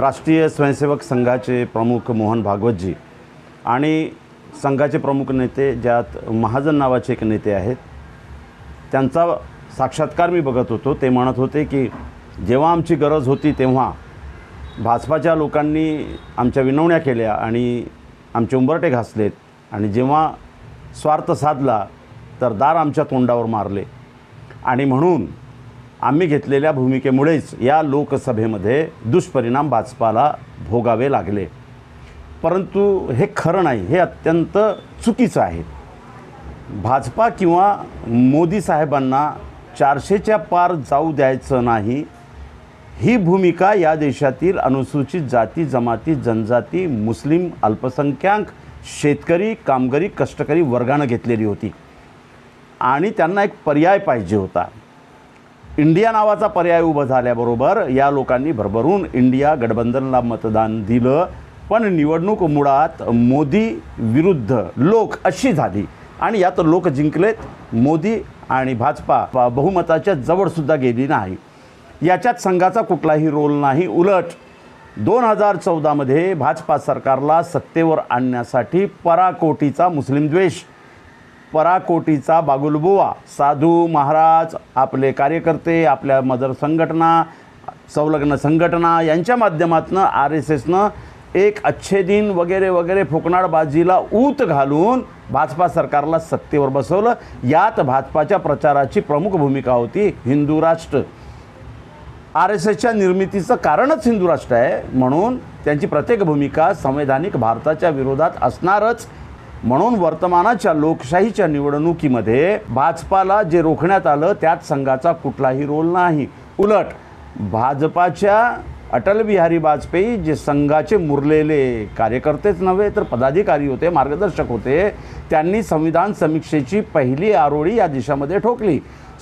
राष्ट्रीय स्वयंसेवक संघाचे प्रमुख मोहन भागवतजी आणि संघाचे प्रमुख नेते ज्यात महाजन नावाचे एक नेते आहेत त्यांचा साक्षात्कार मी बघत होतो. ते म्हणत होते की जेव्हा आमची गरज होती तेव्हा भाजपाच्या लोकांनी आमच्या विनवण्या केल्या आणि आमचे उंबरटे घासलेत आणि जेव्हा स्वार्थ साधला तर दार आमच्या तोंडावर मारले. आणि म्हणून आम्ही घेतलेल्या भूमिकेमुळेच या लोकसभेमध्ये दुष्परिणाम भाजपाला भोगावे लागले. परंतु हे खरं नाही हे अत्यंत चुकीचं आहे. भाजपा किंवा मोदी साहेबांना चारशेच्या पार जाऊ द्यायचं नाही. ही भूमिका या देशातील अनुसूचित जाती जमाती जनजाती मुस्लिम अल्पसंख्याक शेतकरी कामगारी कष्टकरी वर्गानं घेतलेली होती. आणि त्यांना एक पर्याय पाहिजे होता. इंडिया नावाचा पर्याय उभा झाल्याबरोबर या लोकांनी भरभरून इंडिया गठबंधनला मतदान दिलं. पण निवडणूक मुळात मोदी विरुद्ध लोक अशी झाली. आणि यात लोक जिंकलेत. मोदी आणि भाजपा बहुमताच्या जवळसुद्धा गेली नाही. याच्यात संघाचा कुठलाही रोल नाही. उलट दोन हजार चौदामध्ये भाजपा सरकारला सत्तेवर आणण्यासाठी पराकोटीचा मुस्लिम द्वेष पराकोटीचा बागुलबुवा. साधू महाराज आपले कार्यकर्ते आपल्या मदर संघटना संलग्न संघटना यांच्या माध्यमातून आर एस एसनं एक अच्छे दिन वगैरे वगैरे फोकनाडबाजीला ऊत घालून भाजपा सरकारला सत्तेवर बसवलं. यात भाजपाच्या प्रचाराची प्रमुख भूमिका होती हिंदू राष्ट्र. आर एस एसच्या निर्मितीचं कारणच हिंदू राष्ट्र आहे म्हणून त्यांची प्रत्येक भूमिका संवैधानिक भारताच्या विरोधात असणारच. म्हणून वर्तमानाच्या लोकशाहीच्या निवडणुकीमध्ये भाजपाला जे रोखण्यात आलं त्यात संघाचा कुठलाही रोल नाही. उलट भाजपाच्या अटल बिहारी वाजपेयी जे संघाचे मुरलेले कार्यकर्तेच नव्हे तर पदाधिकारी होते मार्गदर्शक होते त्यांनी संविधान समीक्षेची पहिली आरोळी या देशामध्ये ठोकली.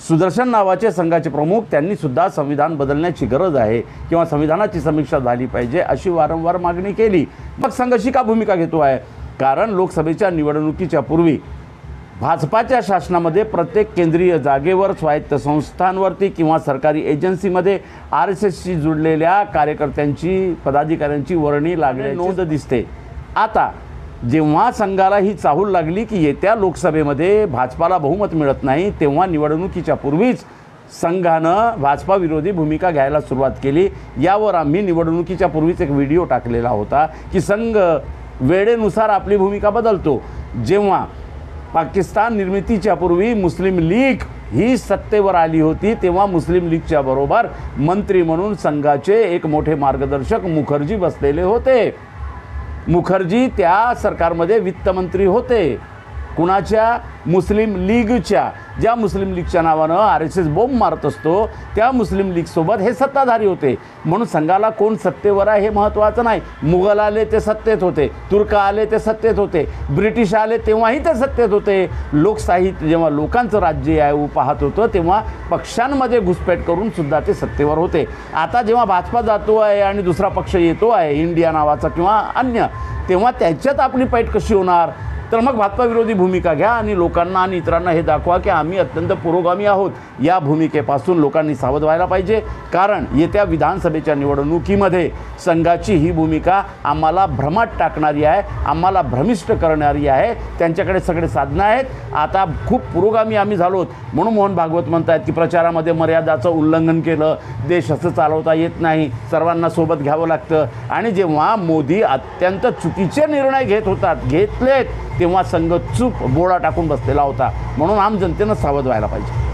सुदर्शन नावाचे संघाचे प्रमुख त्यांनी सुद्धा संविधान बदलण्याची गरज आहे किंवा संविधानाची समीक्षा झाली पाहिजे अशी वारंवार मागणी केली. मग संघाची का भूमिका घेतो आहे. कारण लोकसभेच्या निवडणुकीच्या पूर्वी भाजपाच्या शासनामध्ये प्रत्येक केंद्रीय जागेवर स्वायत्त संस्थांवरती किंवा सरकारी एजन्सीमध्ये आर एस एसशी जुडलेल्या कार्यकर्त्यांची पदाधिकाऱ्यांची वर्णी लागणे नोंद दिसते. आता जेव्हा संघाला ही चाहूल लागली की येत्या लोकसभेमध्ये भाजपाला बहुमत मिळत नाही तेव्हा निवडणुकीच्या पूर्वीच संघानं भाजपा विरोधी भूमिका घ्यायला सुरुवात केली. यावर आम्ही निवडणुकीच्या पूर्वीच एक व्हिडिओ टाकलेला होता की संघ वेळेनुसार आपली भूमिका बदलतो. जेव्हा पाकिस्तान निर्मितीच्या पूर्वी मुस्लिम लीग ही सत्तेवर आली होती तेव्हा मुस्लिम लीगच्या बरोबर मंत्री म्हणून संघाचे एक मोठे मार्गदर्शक मुखर्जी बसलेले होते. मुखर्जी त्या सरकारमध्ये वित्तमंत्री होते. कुणाच्या? मुस्लिम लीगच्या. ज्या मुस्लिम लीगच्या नावानं आर एस एस बोंब मारत असतो त्या मुस्लिम लीगसोबत हे सत्ताधारी होते. म्हणून संघाला कोण सत्तेवर आहे हे महत्त्वाचं नाही. मुघल आले ते सत्तेत होते. तुर्क आले ते सत्तेत होते. ब्रिटिश आले तेव्हाही ते सत्तेत होते. लोकशाही जेव्हा लोकांचं राज्य आहे पाहत होतं तेव्हा पक्षांमध्ये घुसपेट करून सुद्धा ते सत्तेवर होते. आता जेव्हा भाजपा जातो आहे आणि दुसरा पक्ष येतो आहे इंडिया नावाचा किंवा अन्य तेव्हा त्याच्यात आपली पैठ कशी होणार? तर मग भाजपाविरोधी भूमिका घ्या आणि लोकांना आणि इतरांना हे दाखवा की आम्ही अत्यंत पुरोगामी आहोत. या भूमिकेपासून लोकांनी सावध व्हायला पाहिजे. कारण येत्या विधानसभेच्या निवडणुकीमध्ये संघाची ही भूमिका आम्हाला भ्रमात टाकणारी आहे आम्हाला भ्रमिष्ट करणारी आहे. त्यांच्याकडे सगळे साधनं आहेत. आता खूप पुरोगामी आम्ही झालोत. म्हणून मोहन भागवत म्हणतायत की प्रचारामध्ये मर्यादाचं उल्लंघन केलं. देश असं चालवता येत नाही. सर्वांना सोबत घ्यावं लागतं. आणि जेव्हा मोदी अत्यंत चुकीचे निर्णय घेत होतात घेतलेत तेव्हा संघ चूक बोळा टाकून बसलेला होता. म्हणून आम जनतेनं सावध व्हायला पाहिजे.